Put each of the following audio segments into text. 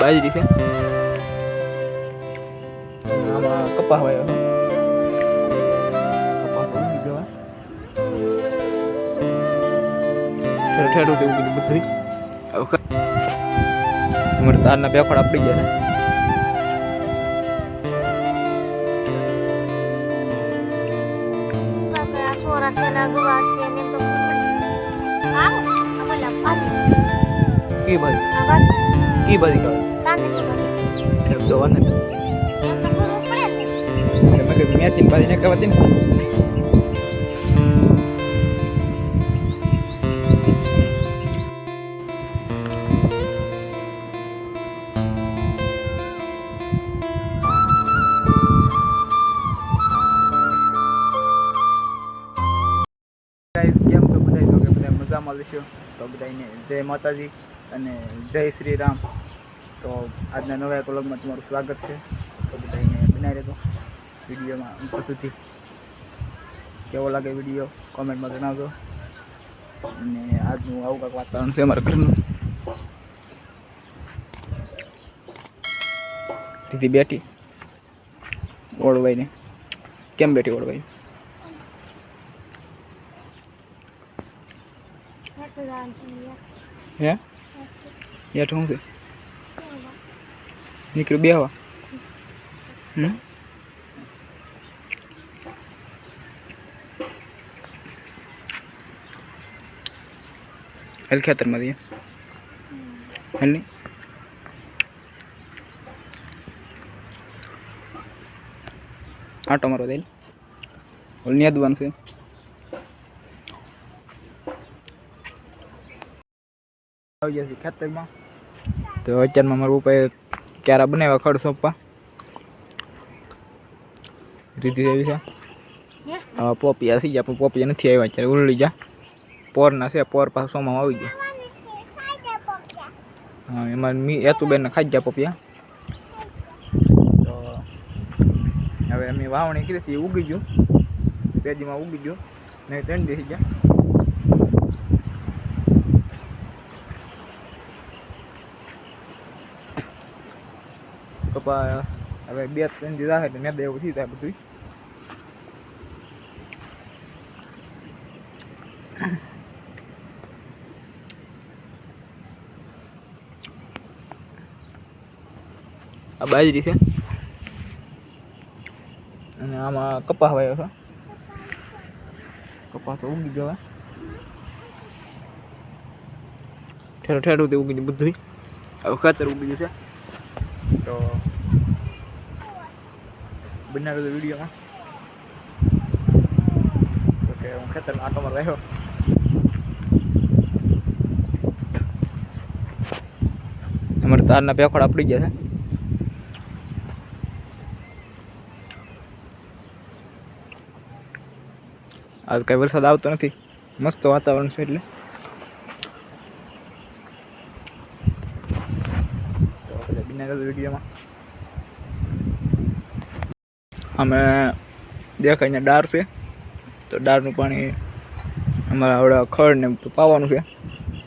બાજરી છે. આમાં કપા હોય કપા તો ઉગી ગયો ઠેર ઠેરું તેવું બધું. ખ- અમારે તારના પેખડ આપડી ગયા? કી બાજુ બાજુ કહેવાય Tante coba. તો વાંધો. એટલે મેં કીધું ને બધા બધા મજામાં લેશો તો બધાને જય માતાજી અને જય શ્રી રામ. તો આજના નવા કોલમમાં તમારું સ્વાગત છે. તો બધાને બનાવી રહેતો વિડીયોમાં અંત સુધી કેવો લાગે વીડિયો કોમેન્ટમાં જણાવજો. અને આજનું આવું કાંઈક વાતાવરણ છે અમારા ઘરનું. દીદી બેઠી. ઓળવાઈને. કેમ બેઠી ઓળવાઈ? હે? યાઠ શું છે? નીકળ્યું બેહવા હમ? હેલ ખેતરમાં દઈએ હેલ નહીં? આટો મારો દઈ ઓલ નેદવાનું છે. આવી ગયા છે ખેતરમાં. તો અત્યારમાં મારા પપ્પાએ ક્યારા બનાવ્યા ખડ સોંપવા રીતિ એવી છે Ya. હવે પોપિયા થઈ ગયા પણ પોપિયા નથી આવ્યા અત્યારે ઉલડી જા પોરના છે પોર પાછું સોમાં આવી ગયા હા એમાં મી એતુબેન ખાઈ ગયા પોપિયા તો હવે અમે વાવણી કરી છે એ ઉગી ગયું પેજીમાં ઉગી ગયું નહીં ત્રણ દિવસ ગયા કપા હવે બે ત્રણ દીધા એટલે મેં દેવું થઈ જાય બધું આ બાજરી છે. અને આમાં કપા વાયો છે. કપા તો ઉગી ગયો ઠેર ઠેરું તે ઉગી બધું હવે ખાતર ઉગી ગયું છે તો બનાવેલો વિડીયોમાં તો કે હું ખેતરમાં આટોમાં રહ્યો અમારે તારના પેખડ આપડી ગયા છે. આજ કઈ વરસાદ આવતો નથી. મસ્ત વાતાવરણ છે એટલે. તો વિડીયોમાં. અમે દેખાય ને ડાર છે. તો ડારનું પાણી અમારા આવડે ખડ ને પાવાનું છે.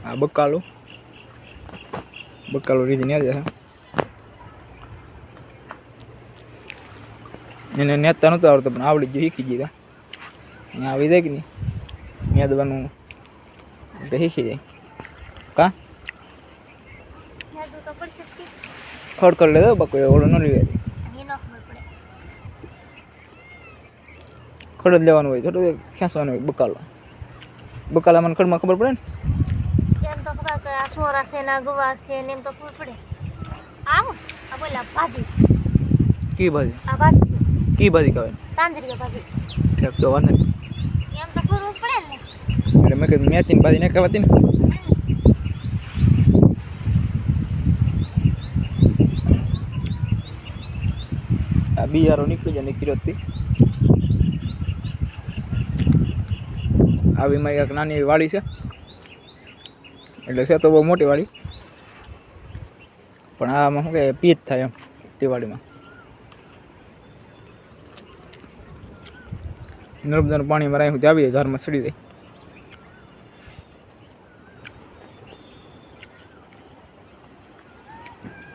આ બકાલો. બકાલો રીતે ને જશે એને નેતા નહોતું આવડતું, પણ આવડી ગયું, શીખી ગયા અહીંયા આવી જાય કે નહીં? ત્યાં દવાનું એટલે શીખી જાય. કા. ખડ કરી લેતો બકો ઓલો ન આવી berpede. ખડ જ લેવાનું હોય થોડું ખેંચવાનું હોય બકાલો બકાલા મને ખડમાં ખબર પડે ને Yang tu kebal ke suara sana gua sini tuh berpede. Ah, apa lepas? કી ભાજી Apa? કી ભાજી કહેવાય juga pagi. ઠેક તો વાંધો નહીં Yang terburuk pelan. એટલે મેં કીધું મેચિંગ ભાજી ને કહેવાતી ને બિયારો નીકળી જાય કિરોતથી. આવી મારી એક નાની એવી વાડી છે. એટલે છે તો બહુ મોટી વાડી. પણ આમાં શું કે પીત થાય એમ તે વાડીમાં નર્મદાનું પાણી મરાય હું જાવી ધારમાં સડી જાય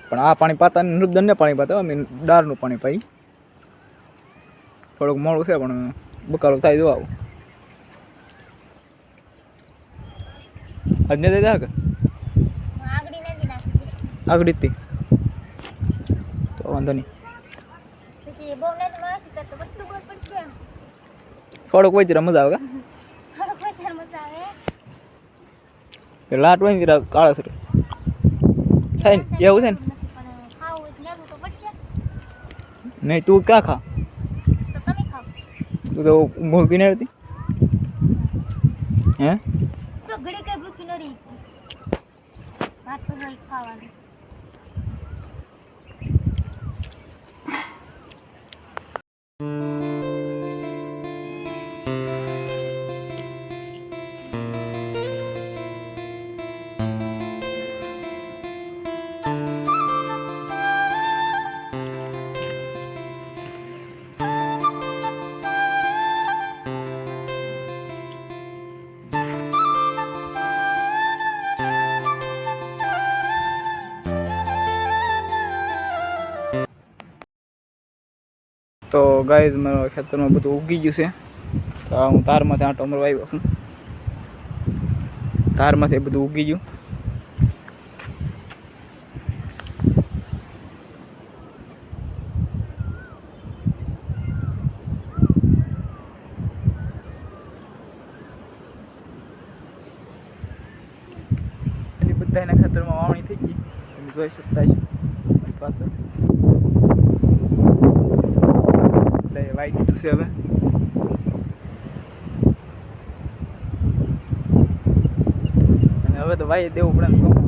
પણ આ પાણી પાતા નૃબદનને પાણી પાતા અમે દાળનું પાણી પાઈ. થોડુંક મોડું છે પણ બકાલો થાય જો આવું. આજને દે દાખ આગળી જ તો વાંધો નહીં. થોડોક હોય જરા મજા આવે કા લાટ હોય ને જરા કાળા સર થાય ને? એવું છે ને? નહીં તું ક્યાં ખા? તું તો ભૂખી નહીં હતી હે? તો ઘડી કઈ ભૂખી ન રહી. ભાત તો ખાવાનું. તો ગાય મારા ખેતરમાં બધું ઉગી ગયું છે. તો હું તારમાંથી આંટો મરવા આવ્યો છું. તારમાંથી બધું ઉગી ગયું. બધાના ખેતરમાં વાવણી થઈ ગઈ. તમે જોઈ શકતા છો મારી પાસે વાઈ દીધું છે હવે અને હવે તો વાઈ દેવું પડે